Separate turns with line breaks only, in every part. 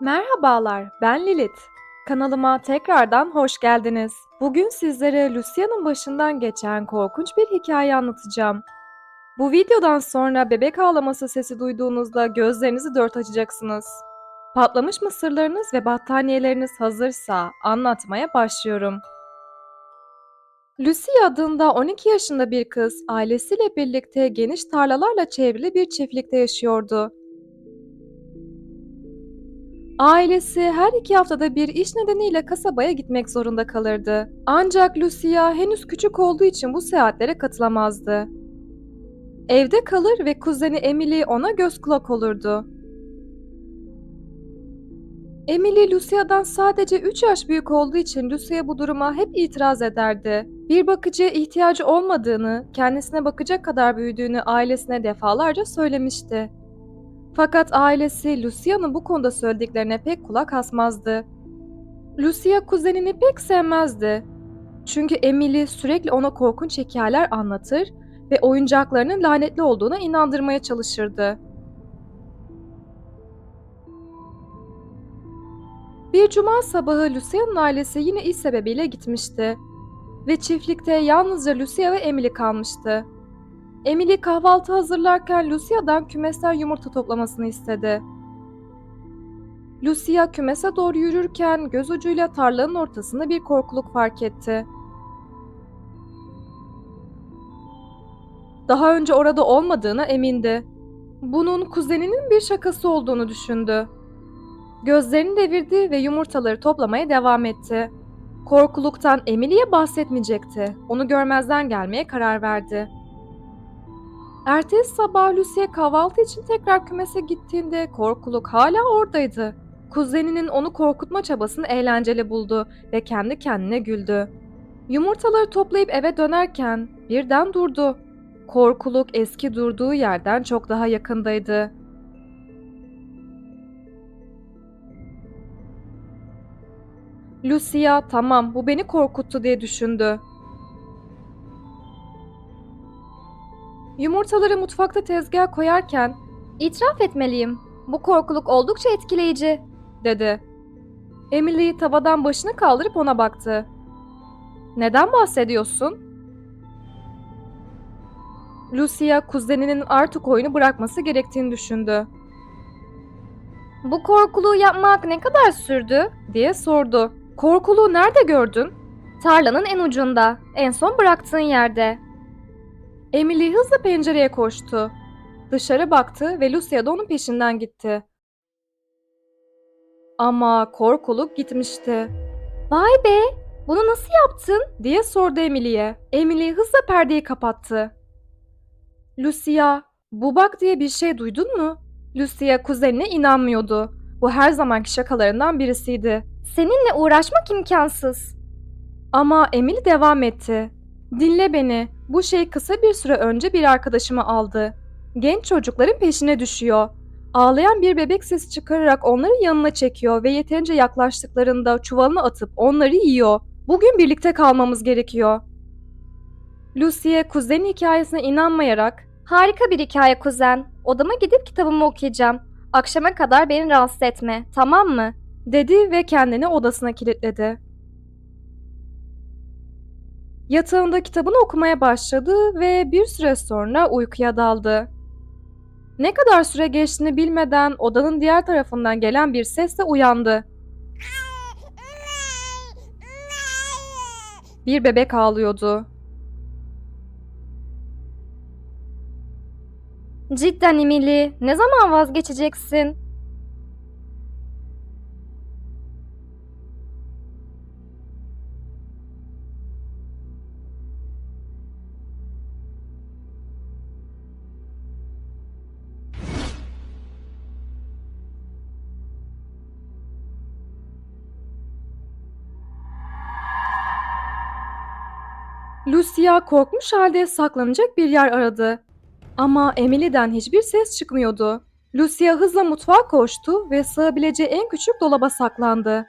Merhabalar, ben Lilith. Kanalıma tekrardan hoş geldiniz. Bugün sizlere Lucia'nın başından geçen korkunç bir hikaye anlatacağım. Bu videodan sonra bebek ağlaması sesi duyduğunuzda gözlerinizi dört açacaksınız. Patlamış mısırlarınız ve battaniyeleriniz hazırsa anlatmaya başlıyorum. Lucia adında 12 yaşında bir kız ailesiyle birlikte geniş tarlalarla çevrili bir çiftlikte yaşıyordu. Ailesi her iki haftada bir iş nedeniyle kasabaya gitmek zorunda kalırdı. Ancak Lucia henüz küçük olduğu için bu seyahatlere katılamazdı. Evde kalır ve kuzeni Emily ona göz kulak olurdu. Emily Lucia'dan sadece 3 yaş büyük olduğu için Lucia bu duruma hep itiraz ederdi. Bir bakıcıya ihtiyacı olmadığını, kendisine bakacak kadar büyüdüğünü ailesine defalarca söylemişti. Fakat ailesi Lucia'nın bu konuda söylediklerine pek kulak asmazdı. Lucia kuzenini pek sevmezdi. Çünkü Emily sürekli ona korkunç hikayeler anlatır ve oyuncaklarının lanetli olduğuna inandırmaya çalışırdı. Bir cuma sabahı Lucia'nın ailesi yine iş sebebiyle gitmişti ve çiftlikte yalnızca Lucia ve Emily kalmıştı. Emily kahvaltı hazırlarken Lucia'dan kümesten yumurta toplamasını istedi. Lucia kümese doğru yürürken göz ucuyla tarlanın ortasında bir korkuluk fark etti. Daha önce orada olmadığına emindi. Bunun kuzeninin bir şakası olduğunu düşündü. Gözlerini devirdi ve yumurtaları toplamaya devam etti. Korkuluktan Emily'ye bahsetmeyecekti. Onu görmezden gelmeye karar verdi. Ertesi sabah Lucia kahvaltı için tekrar kümese gittiğinde korkuluk hala oradaydı. Kuzeninin onu korkutma çabasını eğlenceli buldu ve kendi kendine güldü. Yumurtaları toplayıp eve dönerken birden durdu. Korkuluk eski durduğu yerden çok daha yakındaydı. Lucia tamam bu beni korkuttu diye düşündü. Yumurtaları mutfakta tezgaha koyarken
İtiraf etmeliyim. Bu korkuluk oldukça etkileyici.
dedi. Emily tavadan başını kaldırıp ona baktı. Neden bahsediyorsun? Lucia kuzeninin artık oyunu bırakması gerektiğini düşündü
Bu korkuluğu yapmak ne kadar sürdü?
diye sordu. Korkuluğu nerede gördün?
Tarlanın en ucunda, en son bıraktığın yerde.
Emily hızla pencereye koştu. Dışarı baktı ve Lucia da onun peşinden gitti. Ama korkuluk gitmişti.
Vay be, bunu nasıl yaptın?
diye sordu Emily'ye. Emily hızla perdeyi kapattı. Lucia, bu bak diye bir şey duydun mu? Lucia kuzenine inanmıyordu. Bu her zamanki şakalarından birisiydi.
Seninle uğraşmak imkansız.
Ama Emily devam etti. Dinle beni. Bu şey kısa bir süre önce bir arkadaşımı aldı. Genç çocukların peşine düşüyor. Ağlayan bir bebek sesi çıkararak onları yanına çekiyor ve yeterince yaklaştıklarında çuvalına atıp onları yiyor. Bugün birlikte kalmamız gerekiyor. Lucy'ye kuzenin hikayesine inanmayarak
Harika bir hikaye kuzen. Odama gidip kitabımı okuyacağım. Akşama kadar beni rahatsız etme, tamam mı?
dedi ve kendini odasına kilitledi. Yatağında kitabını okumaya başladı ve bir süre sonra uykuya daldı. Ne kadar süre geçtiğini bilmeden odanın diğer tarafından gelen bir sesle uyandı. Bir bebek ağlıyordu.
Cidden Emily, ne zaman vazgeçeceksin?
Lucia korkmuş halde saklanacak bir yer aradı. Ama Emily'den hiçbir ses çıkmıyordu. Lucia hızla mutfağa koştu ve sığabileceği en küçük dolaba saklandı.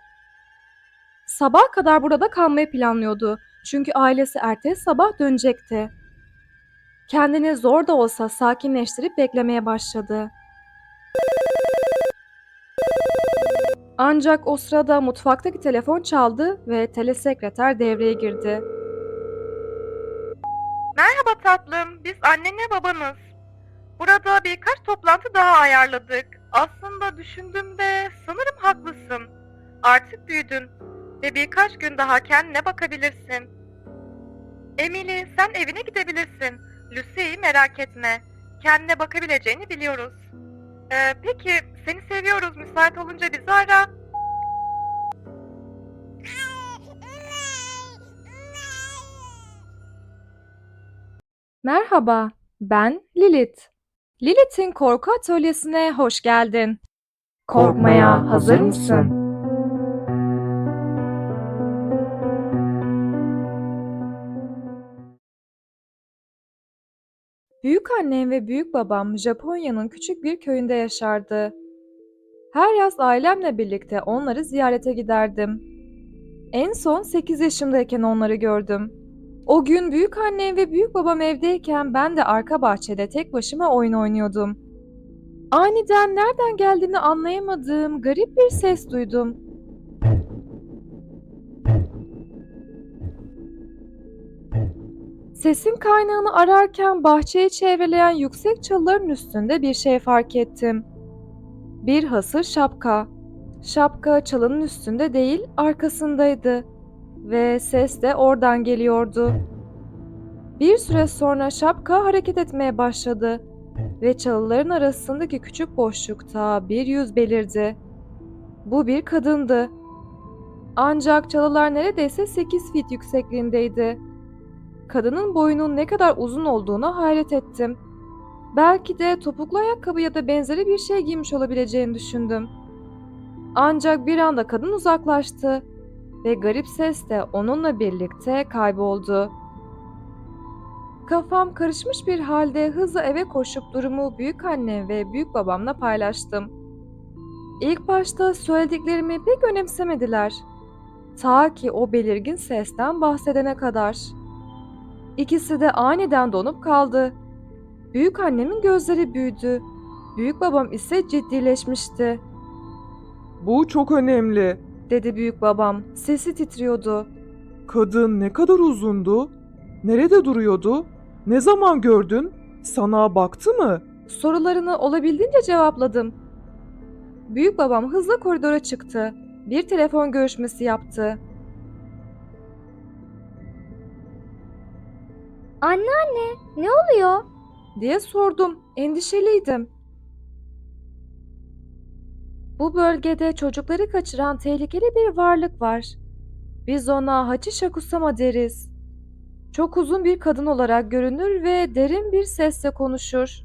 Sabah kadar burada kalmayı planlıyordu. Çünkü ailesi ertesi sabah dönecekti. Kendini zor da olsa sakinleştirip beklemeye başladı. Ancak o sırada mutfaktaki telefon çaldı ve telesekreter devreye girdi.
Merhaba tatlım, biz annenle babanız. Burada birkaç toplantı daha ayarladık. Aslında düşündüğümde sanırım haklısın. Artık büyüdün ve birkaç gün daha kendine bakabilirsin. Emily, sen evine gidebilirsin. Lucy'yi merak etme. Kendine bakabileceğini biliyoruz. Ee, peki, seni seviyoruz. Müsait olunca bizi ara.
Merhaba, ben Lilith. Lilith'in korku atölyesine hoş geldin. Korkmaya hazır mısın? Büyük annem ve büyük babam Japonya'nın küçük bir köyünde yaşardı. Her yaz ailemle birlikte onları ziyarete giderdim. En son 8 yaşımdayken onları gördüm. O gün büyük annem ve büyük babam evdeyken ben de arka bahçede tek başıma oyun oynuyordum. Aniden nereden geldiğini anlayamadığım garip bir ses duydum. Sesin kaynağını ararken bahçeyi çevreleyen yüksek çalıların üstünde bir şey fark ettim. Bir hasır şapka. Şapka çalının üstünde değil, arkasındaydı ve ses de oradan geliyordu. Bir süre sonra şapka hareket etmeye başladı ve çalıların arasındaki küçük boşlukta bir yüz belirdi. Bu bir kadındı. Ancak çalılar neredeyse 8 fit yüksekliğindeydi. Kadının boyunun ne kadar uzun olduğuna hayret ettim. Belki de topuklu ayakkabı ya da benzeri bir şey giymiş olabileceğini düşündüm. Ancak bir anda kadın uzaklaştı ve garip ses de onunla birlikte kayboldu. Kafam karışmış bir halde hızla eve koşup durumu büyük annem ve büyük babamla paylaştım. İlk başta söylediklerimi pek önemsemediler. Ta ki o belirgin sesten bahsedene kadar. İkisi de aniden donup kaldı. Büyük annemin gözleri büyüdü. Büyük babam ise ciddileşmişti.
Bu çok önemli.
Dedi büyük babam. Sesi titriyordu.
Kadın ne kadar uzundu? Nerede duruyordu? Ne zaman gördün? Sana baktı mı?
Sorularını olabildiğince cevapladım. Büyük babam hızla koridora çıktı. Bir telefon görüşmesi yaptı.
Anneanne, ne oluyor?
diye sordum. Endişeliydim. Bu bölgede çocukları kaçıran tehlikeli bir varlık var. Biz ona Hachishakusama deriz. Çok uzun bir kadın olarak görünür ve derin bir sesle konuşur.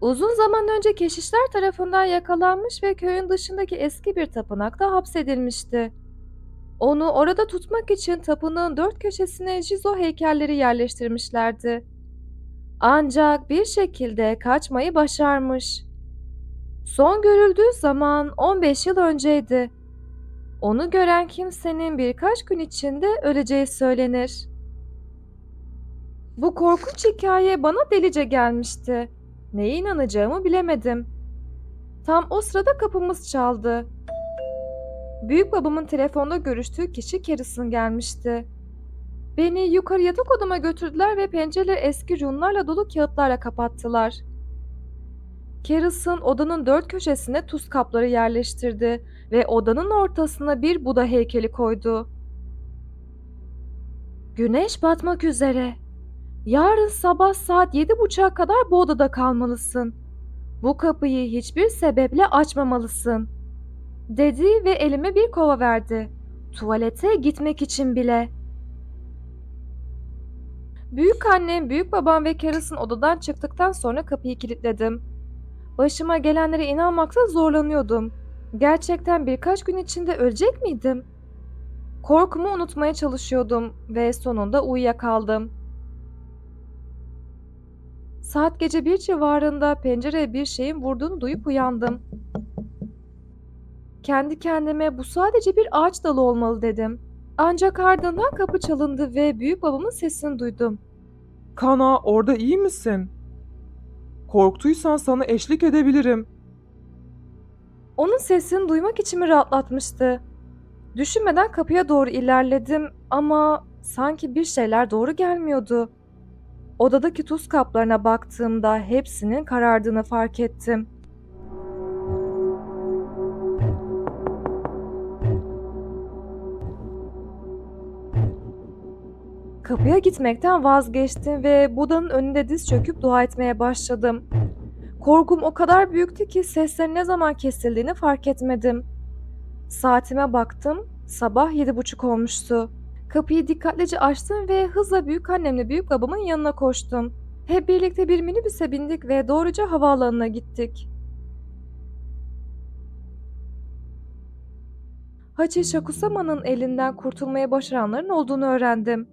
Uzun zaman önce keşişler tarafından yakalanmış ve köyün dışındaki eski bir tapınakta hapsedilmişti. Onu orada tutmak için tapınağın dört köşesine Jizo heykelleri yerleştirmişlerdi. Ancak bir şekilde kaçmayı başarmış. Son görüldüğü zaman 15 yıl önceydi. Onu gören kimsenin birkaç gün içinde öleceği söylenir. Bu korkunç hikaye bana delice gelmişti. Neye inanacağımı bilemedim. Tam o sırada kapımız çaldı. Büyük babamın telefonda görüştüğü kişi Carrison gelmişti. Beni yukarı yatak odama götürdüler ve pencereleri eski runlarla dolu kağıtlarla kapattılar. Carrison odanın dört köşesine tuz kapları yerleştirdi ve odanın ortasına bir Buda heykeli koydu. Güneş batmak üzere. Yarın sabah saat yedi buçuğa kadar bu odada kalmalısın. Bu kapıyı hiçbir sebeple açmamalısın. Dedi ve elime bir kova verdi. Tuvalete gitmek için bile. Büyük annem, büyük babam ve Carrison odadan çıktıktan sonra kapıyı kilitledim. Başıma gelenlere inanmakta zorlanıyordum. Gerçekten birkaç gün içinde ölecek miydim? Korkumu unutmaya çalışıyordum ve sonunda uyuyakaldım. Saat gece bir civarında pencereye bir şeyin vurduğunu duyup uyandım. Kendi kendime bu sadece bir ağaç dalı olmalı dedim. Ancak ardından kapı çalındı ve büyük babamın sesini duydum.
Kana orada iyi misin? Korktuysan sana eşlik edebilirim.
Onun sesini duymak içimi rahatlatmıştı. Düşünmeden kapıya doğru ilerledim ama sanki bir şeyler doğru gelmiyordu. Odadaki tuz kaplarına baktığımda hepsinin karardığını fark ettim. Kapıya gitmekten vazgeçtim ve Buda'nın önünde diz çöküp dua etmeye başladım. Korkum o kadar büyüktü ki seslerin ne zaman kesildiğini fark etmedim. Saatime baktım, sabah yedi buçuk olmuştu. Kapıyı dikkatlice açtım ve hızla büyük annemle büyük babamın yanına koştum. Hep birlikte bir minibüse bindik ve doğruca havaalanına gittik. Hachi Shakusama'nın elinden kurtulmaya başaranların olduğunu öğrendim.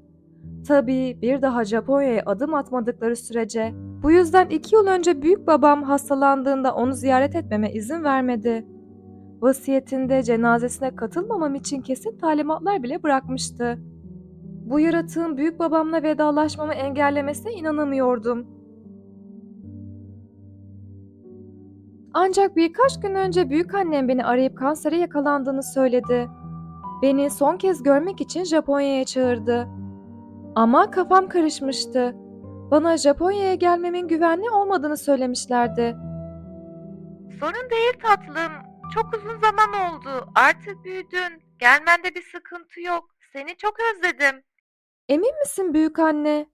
Tabii bir daha Japonya'ya adım atmadıkları sürece. Bu yüzden iki yıl önce büyük babam hastalandığında onu ziyaret etmeme izin vermedi. Vasiyetinde cenazesine katılmamam için kesin talimatlar bile bırakmıştı. Bu yaratığın büyük babamla vedalaşmamı engellemesine inanamıyordum. Ancak birkaç gün önce büyük annem beni arayıp kansere yakalandığını söyledi. Beni son kez görmek için Japonya'ya çağırdı. Ama kafam karışmıştı. Bana Japonya'ya gelmemin güvenli olmadığını söylemişlerdi.
Sorun değil tatlım. Çok uzun zaman oldu. Artık büyüdün. Gelmende bir sıkıntı yok. Seni çok özledim.
Emin misin büyük anne?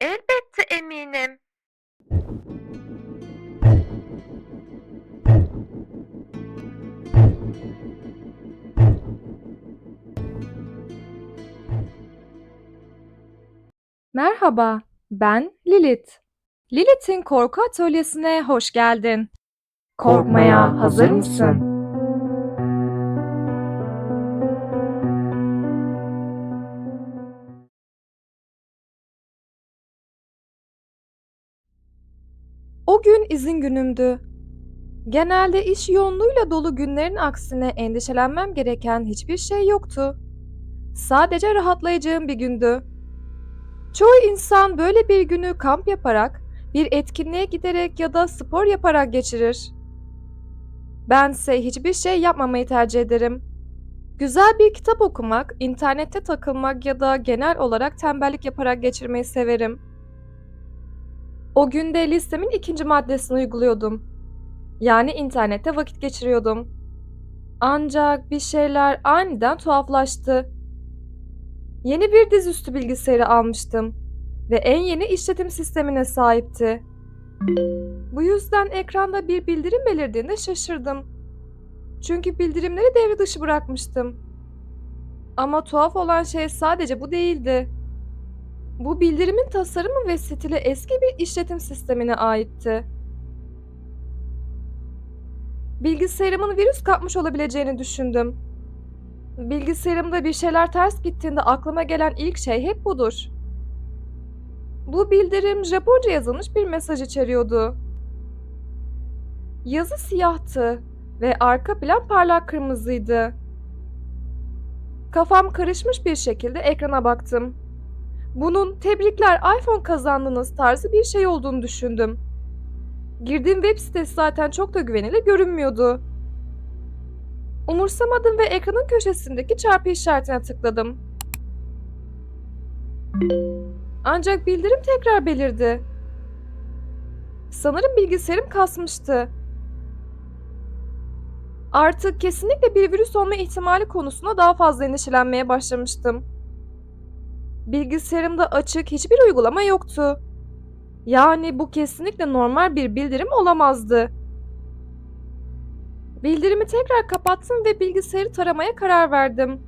Elbette eminim.
Merhaba, ben Lilith. Lilith'in korku atölyesine hoş geldin. Korkmaya hazır mısın? O gün izin günümdü. Genelde iş yoğunluğuyla dolu günlerin aksine endişelenmem gereken hiçbir şey yoktu. Sadece rahatlayacağım bir gündü. Çoğu insan böyle bir günü kamp yaparak, bir etkinliğe giderek ya da spor yaparak geçirir. Bense hiçbir şey yapmamayı tercih ederim. Güzel bir kitap okumak, internette takılmak ya da genel olarak tembellik yaparak geçirmeyi severim. O günde listemin ikinci maddesini uyguluyordum. Yani internette vakit geçiriyordum. Ancak bir şeyler aniden tuhaflaştı. Yeni bir dizüstü bilgisayarı almıştım ve en yeni işletim sistemine sahipti. Bu yüzden ekranda bir bildirim belirdiğinde şaşırdım. Çünkü bildirimleri devre dışı bırakmıştım. Ama tuhaf olan şey sadece bu değildi. Bu bildirimin tasarımı ve stili eski bir işletim sistemine aitti. Bilgisayarımın virüs kapmış olabileceğini düşündüm. Bilgisayarımda bir şeyler ters gittiğinde aklıma gelen ilk şey hep budur. Bu bildirim Japonca yazılmış bir mesaj içeriyordu. Yazı siyahtı ve arka plan parlak kırmızıydı. Kafam karışmış bir şekilde ekrana baktım. Bunun tebrikler iPhone kazandınız tarzı bir şey olduğunu düşündüm. Girdiğim web sitesi zaten çok da güvenilir görünmüyordu. Umursamadım ve ekranın köşesindeki çarpı işaretine tıkladım. Ancak bildirim tekrar belirdi. Sanırım bilgisayarım kasmıştı. Artık kesinlikle bir virüs olma ihtimali konusunda daha fazla endişelenmeye başlamıştım. Bilgisayarımda açık hiçbir uygulama yoktu. Yani bu kesinlikle normal bir bildirim olamazdı. Bildirimi tekrar kapattım ve bilgisayarı taramaya karar verdim.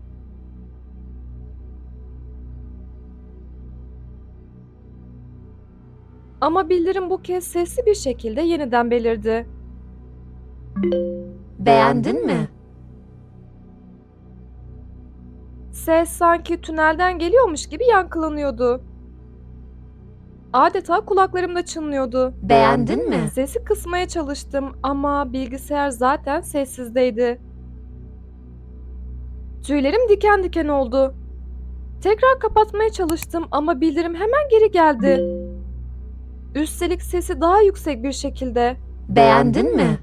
Ama bildirim bu kez sesli bir şekilde yeniden belirdi.
Beğendin mi?
Ses sanki tünelden geliyormuş gibi yankılanıyordu. Adeta kulaklarımda çınlıyordu.
Beğendin mi?
Sesi kısmaya çalıştım ama bilgisayar zaten sessizdeydi. Tüylerim diken diken oldu. Tekrar kapatmaya çalıştım ama bildirim hemen geri geldi. Üstelik sesi daha yüksek bir şekilde.
Beğendin mi?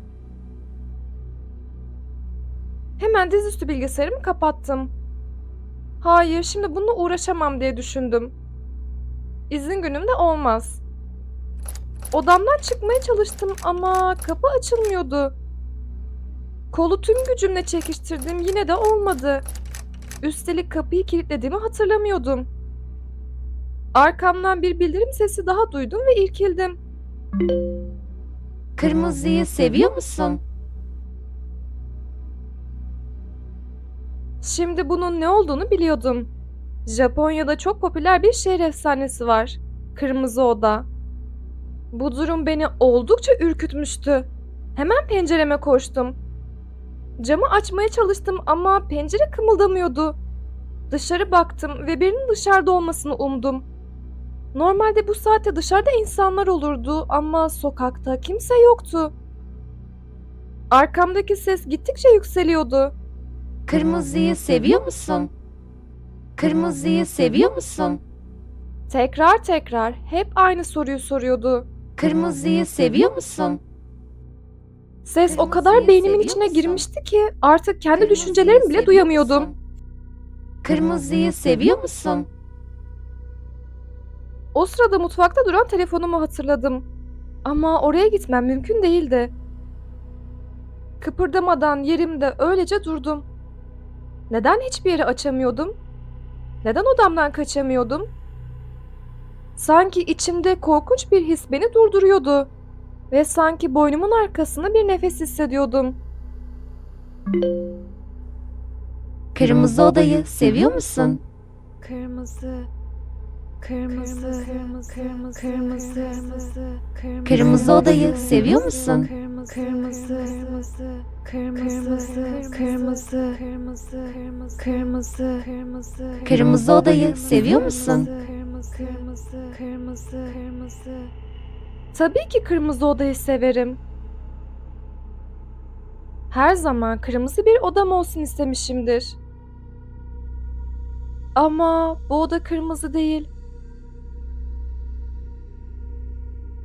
Hemen dizüstü bilgisayarımı kapattım. Hayır, şimdi bununla uğraşamam diye düşündüm. İzin günümde olmaz. Odamdan çıkmaya çalıştım ama kapı açılmıyordu. Kolu tüm gücümle çekiştirdim yine de olmadı. Üstelik kapıyı kilitlediğimi hatırlamıyordum. Arkamdan bir bildirim sesi daha duydum ve irkildim.
Kırmızıyı seviyor musun?
Şimdi bunun ne olduğunu biliyordum. Japonya'da çok popüler bir şehir efsanesi var. Kırmızı Oda. Bu durum beni oldukça ürkütmüştü. Hemen pencereme koştum. Camı açmaya çalıştım ama pencere kımıldamıyordu. Dışarı baktım ve birinin dışarıda olmasını umdum. Normalde bu saatte dışarıda insanlar olurdu ama sokakta kimse yoktu. Arkamdaki ses gittikçe yükseliyordu.
Kırmızıyı seviyor musun? Kırmızıyı seviyor musun?
Tekrar tekrar hep aynı soruyu soruyordu.
Kırmızıyı seviyor musun?
Ses o kadar
Kırmızıyı
beynimin
seviyor
içine
musun?
girmişti ki artık kendi
Kırmızıyı
düşüncelerimi bile
seviyor
duyamıyordum.
musun? Kırmızıyı seviyor musun?
O sırada mutfakta duran telefonumu hatırladım. Ama oraya gitmem mümkün değildi. Kıpırdamadan yerimde öylece durdum. Neden hiçbir yeri açamıyordum? Neden odamdan kaçamıyordum? Sanki içimde korkunç bir his beni durduruyordu. Ve sanki boynumun arkasında bir nefes hissediyordum.
Kırmızı odayı seviyor musun?
Kırmızı, kırmızı, kırmızı, kırmızı, kırmızı,
Kırmızı odayı seviyor musun?
Kırmızı, kırmızı, kırmızı, kırmızı, kırmızı, kırmızı, kırmızı, kırmızı,
Kırmızı odayı seviyor musun?
Kırmızı, kırmızı, kırmızı, kırmızı. Tabii ki kırmızı odayı severim. Her zaman kırmızı bir odam olsun istemişimdir. Ama bu oda kırmızı değil.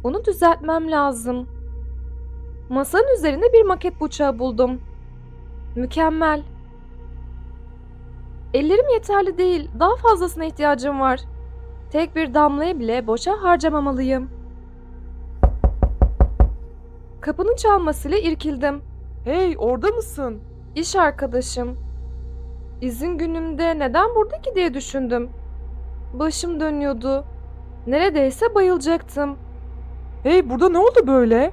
Bunu düzeltmem lazım. Masanın üzerinde bir maket bıçağı buldum. Mükemmel. Ellerim yeterli değil. Daha fazlasına ihtiyacım var. Tek bir damlayı bile boşa harcamamalıyım. Kapının çalmasıyla irkildim.
Hey orada mısın?
İş arkadaşım. İzin günümde neden burada ki diye düşündüm. Başım dönüyordu. Neredeyse bayılacaktım.
Hey burada ne oldu böyle?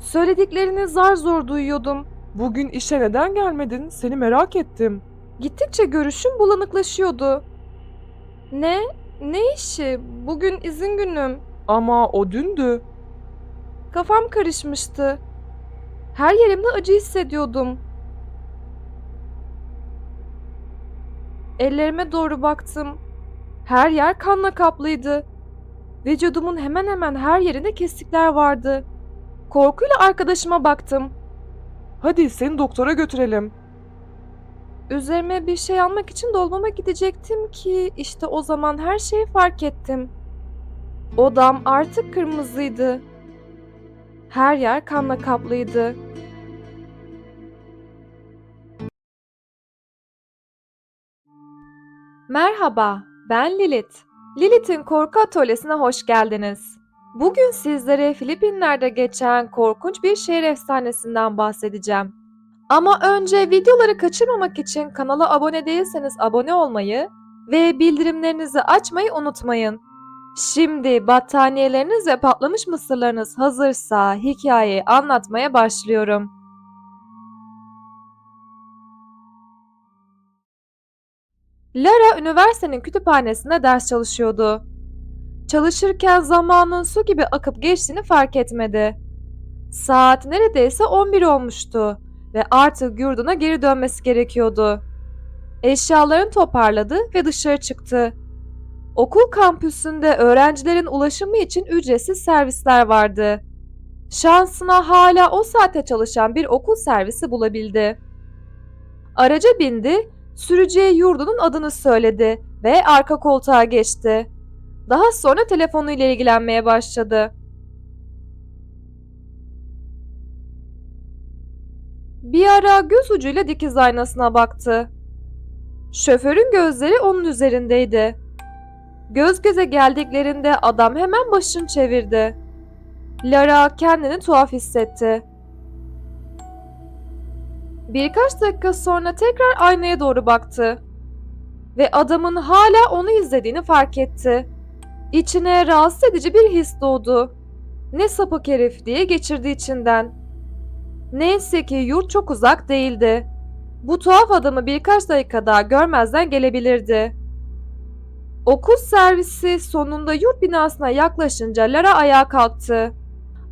Söylediklerini zar zor duyuyordum.
Bugün işe neden gelmedin? Seni merak ettim.
Gittikçe görüşüm bulanıklaşıyordu. Ne? Ne işi? Bugün izin günüm.
Ama o dündü.
Kafam karışmıştı. Her yerimde acı hissediyordum. Ellerime doğru baktım. Her yer kanla kaplıydı. Vücudumun hemen hemen her yerinde kesikler vardı. Korkuyla arkadaşıma baktım.
Hadi seni doktora götürelim.
Üzerime bir şey almak için dolmama gidecektim ki işte o zaman her şeyi fark ettim. Odam artık kırmızıydı. Her yer kanla kaplıydı. Merhaba, ben Lilith. Lilith'in korku atölyesine hoş geldiniz. Bugün sizlere Filipinler'de geçen korkunç bir şehir efsanesinden bahsedeceğim. Ama önce videoları kaçırmamak için kanala abone değilseniz abone olmayı ve bildirimlerinizi açmayı unutmayın. Şimdi battaniyeleriniz ve patlamış mısırlarınız hazırsa hikayeyi anlatmaya başlıyorum. Lara üniversitenin kütüphanesinde ders çalışıyordu. Çalışırken zamanın su gibi akıp geçtiğini fark etmedi. Saat neredeyse 11 olmuştu ve artık yurduna geri dönmesi gerekiyordu. Eşyalarını toparladı ve dışarı çıktı. Okul kampüsünde öğrencilerin ulaşımı için ücretsiz servisler vardı. Şansına hala o saate çalışan bir okul servisi bulabildi. Araca bindi, Sürücüye yurdunun adını söyledi ve arka koltuğa geçti. Daha sonra telefonuyla ilgilenmeye başladı. Bir ara göz ucuyla dikiz aynasına baktı. Şoförün gözleri onun üzerindeydi. Göz göze geldiklerinde adam hemen başını çevirdi. Lara kendini tuhaf hissetti. Birkaç dakika sonra tekrar aynaya doğru baktı ve adamın hala onu izlediğini fark etti. İçine rahatsız edici bir his doğdu. Ne sapık herif diye geçirdi içinden. Neyse ki yurt çok uzak değildi. Bu tuhaf adamı birkaç dakika daha görmezden gelebilirdi. Okul servisi sonunda yurt binasına yaklaşınca Lara ayağa kalktı.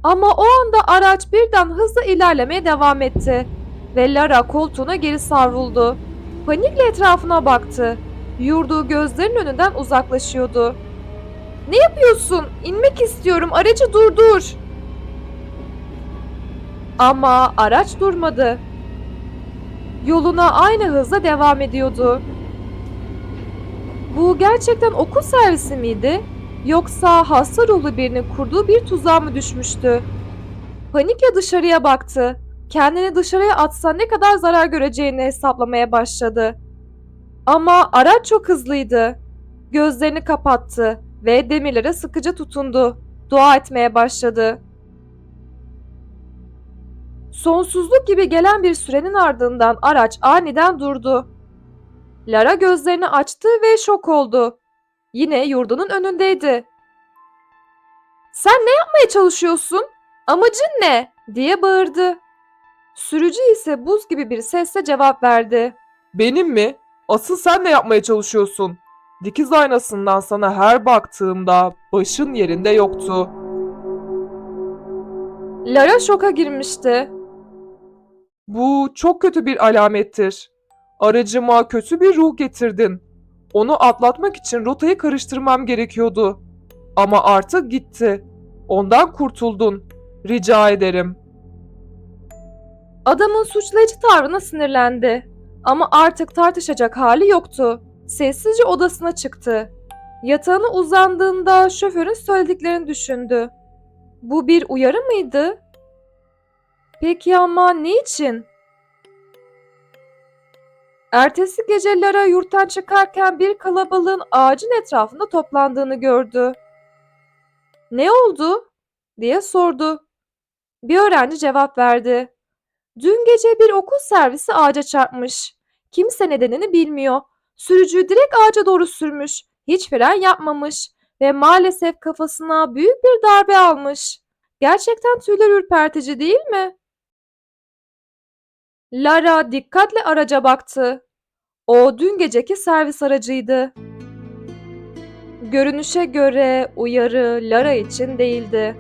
Ama o anda araç birden hızla ilerlemeye devam etti ve Lara koltuğuna geri savruldu. Panikle etrafına baktı. Yurduğu gözlerin önünden uzaklaşıyordu. Ne yapıyorsun? İnmek istiyorum. Aracı durdur. Ama araç durmadı. Yoluna aynı hızla devam ediyordu. Bu gerçekten okul servisi miydi? Yoksa hasta ruhlu birinin kurduğu bir tuzağa mı düşmüştü? Panikle dışarıya baktı. Kendini dışarıya atsa ne kadar zarar göreceğini hesaplamaya başladı. Ama araç çok hızlıydı. Gözlerini kapattı ve demirlere sıkıca tutundu. Dua etmeye başladı. Sonsuzluk gibi gelen bir sürenin ardından araç aniden durdu. Lara gözlerini açtı ve şok oldu. Yine yurdunun önündeydi. Sen ne yapmaya çalışıyorsun? Amacın ne? diye bağırdı. Sürücü ise buz gibi bir sesle cevap verdi.
Benim mi? Asıl sen ne yapmaya çalışıyorsun? Dikiz aynasından sana her baktığımda başın yerinde yoktu.
Lara şoka girmişti.
Bu çok kötü bir alamettir. Aracıma kötü bir ruh getirdin. Onu atlatmak için rotayı karıştırmam gerekiyordu. Ama artık gitti. Ondan kurtuldun. Rica ederim.
Adamın suçlayıcı tavrına sinirlendi. Ama artık tartışacak hali yoktu. Sessizce odasına çıktı. Yatağına uzandığında şoförün söylediklerini düşündü. Bu bir uyarı mıydı? Peki ama niçin? Ertesi gece Lara yurttan çıkarken bir kalabalığın ağacın etrafında toplandığını gördü. Ne oldu? diye sordu. Bir öğrenci cevap verdi. Dün gece bir okul servisi ağaca çarpmış. Kimse nedenini bilmiyor. Sürücüyü direkt ağaca doğru sürmüş. Hiç fren yapmamış ve maalesef kafasına büyük bir darbe almış. Gerçekten tüyler ürpertici değil mi? Lara dikkatle araca baktı. O dün geceki servis aracıydı. Görünüşe göre uyarı Lara için değildi.